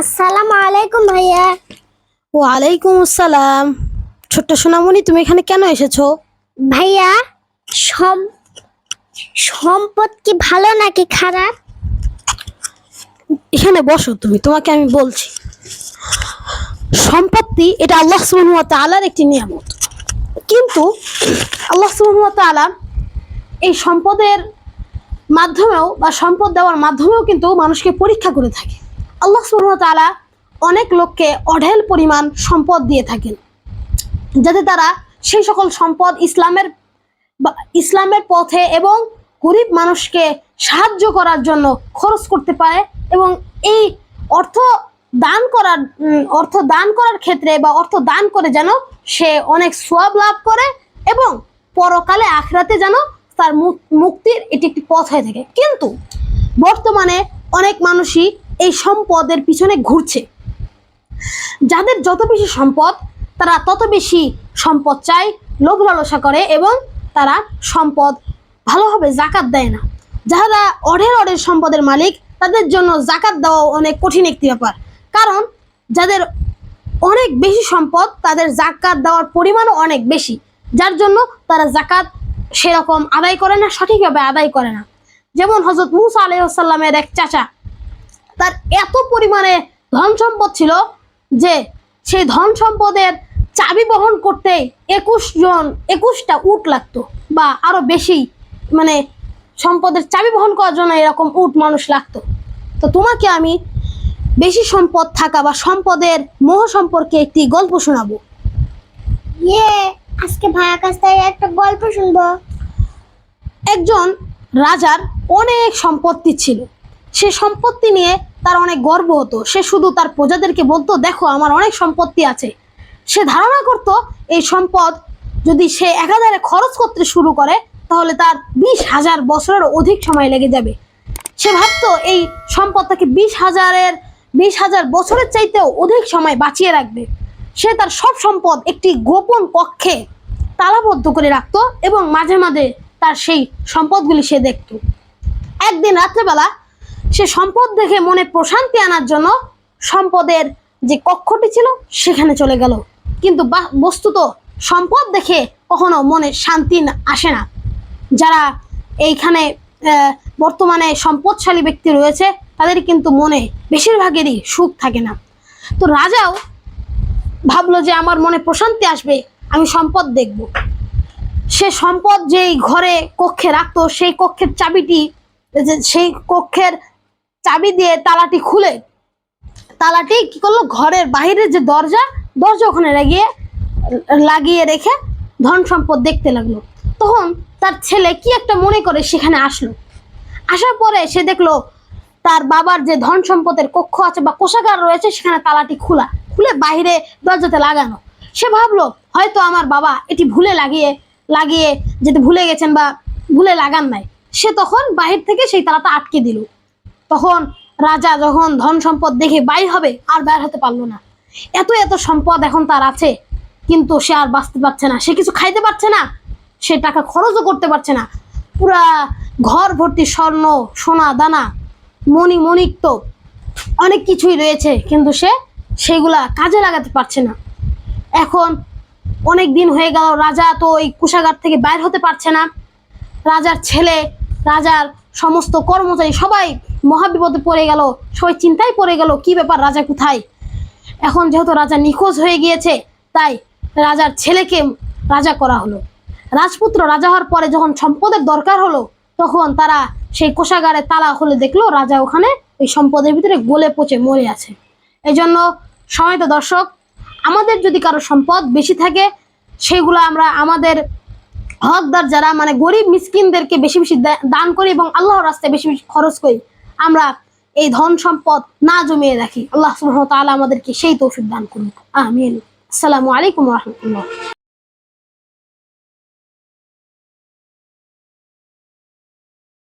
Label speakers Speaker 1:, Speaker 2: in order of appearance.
Speaker 1: আসসালামু আলাইকুম ভাইয়া।
Speaker 2: ওয়ালাইকুম আসসালাম। ছোট্ট সোনামণি তুমি এখানে কেন এসেছ?
Speaker 1: ভাইয়া সব সম্পদ কি ভালো নাকি খারাপ?
Speaker 2: এখানে বসো তুমি তোমাকে আমি বলছি। সম্পত্তি এটা আল্লাহ সুবহানাহু ওয়া তাআলার একটি নিয়ামত। কিন্তু আল্লাহ সুবহানাহু ওয়া তাআলা এই সম্পদের মাধ্যমেও বা সম্পদ দেওয়ার মাধ্যমেও কিন্তু মানুষকে পরীক্ষা করে থাকে। আল্লাহ তাআলা অনেক লোককে অঢেল পরিমাণ সম্পদ দিয়ে থাকেন, যাতে তারা সেই সকল সম্পদ ইসলামের ইসলামের পথে এবং গরিব মানুষকে সাহায্য করার জন্য খরচ করতে পারে এবং এই অর্থ দান করার অর্থ দান করার ক্ষেত্রে বা অর্থ দান করে যেন সে অনেক সোয়াব লাভ করে এবং পরকালে আখরাতে যেন তার মুক- মুক্তির এটি একটি পথ হয়ে থাকে। কিন্তু বর্তমানে অনেক মানুষই এই সম্পদের পিছনে ঘুরছে। যাদের যত বেশি সম্পদ, তারা তত বেশি সম্পদ চায়, লোভ লালসা করে এবং তারা সম্পদ ভালোভাবে জাকাত দেয় না। যারা অঢের অঢের সম্পদের মালিক, তাদের জন্য জাকাত দেওয়া অনেক কঠিন একটি ব্যাপার। কারণ যাদের অনেক বেশি সম্পদ, তাদের জাকাত দেওয়ার পরিমাণও অনেক বেশি। যার জন্য তারা জাকাত সেরকম আদায় করে না, সঠিকভাবে আদায় করে না। যেমন হজরত মুসা আলাইসাল্লামের এক চাচা তার এত পরিমাণে ধন সম্পদ ছিল যে সেই ধন সম্পদের চাবি বহন করতে একুশ জন একুশটা উট লাগতো বা আরও বেশি মানে সম্পদের চাবি বহন করার জন্য এরকম উট মানুষ লাগতো। তো তোমাকে আমি বেশি সম্পদ থাকা বা সম্পদের মোহ সম্পর্কে একটি গল্প শোনাবো।
Speaker 1: ইয়ে আজকে ভাইয়ার কাছ থেকে একটা গল্প শুনব।
Speaker 2: একজন রাজার অনেক সম্পত্তি ছিল। সে সম্পত্তি নিয়ে তার অনেক গর্ব হতো। সে শুধু তার প্রজাদেরকে বলতো, দেখো, আমার অনেক সম্পত্তি আছে। সে ধারণা করত, এই সম্পদ যদি সে একাধারে খরচ করতে শুরু করে, তাহলে তার বিশ হাজার বছরের অধিক সময় লেগে যাবে। সে ভাবতো, এই সম্পদ তাকে বিশ হাজারের, বিশ হাজার বছরের চাইতেও অধিক সময় বাঁচিয়ে রাখবে। সে তার সব সম্পদ একটি গোপন কক্ষে তালাবদ্ধ করে রাখতো এবং মাঝে মাঝে তার সেই সম্পদগুলি সে দেখতো। একদিন রাত্রেবেলা সে সম্পদ দেখে মনে প্রশান্তি আনার জন্য সম্পদের যে কক্ষটি ছিল সেখানে চলে গেল। কিন্তু বস্তুত সম্পদ দেখে কখনো মনে শান্তি আসে না। যারা এইখানে বর্তমানে সম্পদশালী ব্যক্তি রয়েছে, তাদের কিন্তু মনে বেশিরভাগেরই সুখ থাকে না। তো রাজাও ভাবলো যে আমার মনে প্রশান্তি আসবে, আমি সম্পদ দেখব। সে সম্পদ যেই ঘরে কক্ষে রাখতো, সেই কক্ষের চাবিটি সেই কক্ষের চাবি দিয়ে তালাটি খুলে। তালাটি কি করল? ঘরের বাইরের যে দরজা দরজা ওখানে লাগিয়ে লাগিয়ে রেখে ধন সম্পদ দেখতে লাগল। তখন তার ছেলে কি একটা মনে করে সেখানে আসলো। আসার পরে সে দেখল, তার বাবার যে ধন সম্পদের কক্ষ আছে বা কোষাগার রয়েছে, সেখানে তালাটি খোলা, খুলে বাইরে দরজাতে লাগানো। সে ভাবলো, হয়তো আমার বাবা এটি ভুলে লাগিয়ে লাগিয়ে যেতে ভুলে গেছেন বা ভুলে লাগান নাই। সে তখন বাহির থেকে সেই তালাটা আটকে দিল। তখন রাজা যখন ধন সম্পদ দেখে বাইর হবে, আর বের হতে পারল না। এত এত সম্পদ এখন তার আছে, কিন্তু সে আর বাঁচতে পারছে না। সে কিছু খাইতে পারছে না, সে টাকা খরচও করতে পারছে না। পুরা ঘর ভর্তি স্বর্ণ, সোনা, দানা, মণি মণিক তো অনেক কিছুই রয়েছে, কিন্তু সে সেগুলা কাজে লাগাতে পারছে না। এখন অনেক দিন হয়ে গেল, রাজা তো ওই কুষাগার থেকে বাইর হতে পারছে না। রাজার ছেলে, রাজার সমস্ত কর্মচারী সবাই মহাবিপদে পড়ে গেল। সবাই চিন্তায় পড়ে গেল, কি ব্যাপার রাজা কোথায়? এখন যেহেতু রাজা নিখোঁজ হয়ে গিয়েছে, তাই রাজার ছেলেকে রাজা করা হলো। রাজপুত্র রাজা হওয়ার পরে যখন সম্পদের দরকার হলো, তখন তারা সেই কোষাগারে তালা খুলে দেখল, রাজা ওখানে ওই সম্পদের ভিতরে গলে পচে মরে আছে। এই জন্য সময়ত দর্শক, আমাদের যদি কারও সম্পদ বেশি থাকে, সেগুলো আমরা আমাদের হকদার যারা মানে গরিব মিসকিনদেরকে বেশি বেশি দান করি এবং আল্লাহর রাস্তায় বেশি বেশি খরচ করি, আমরা এই ধন সম্পদ না জমিয়ে রাখি। আল্লাহ সুহামতাল আমাদেরকে সেই তৌফিক দান করুন আমিন। আসসালামু আলাইকুম রাহমাতুল্লাহ।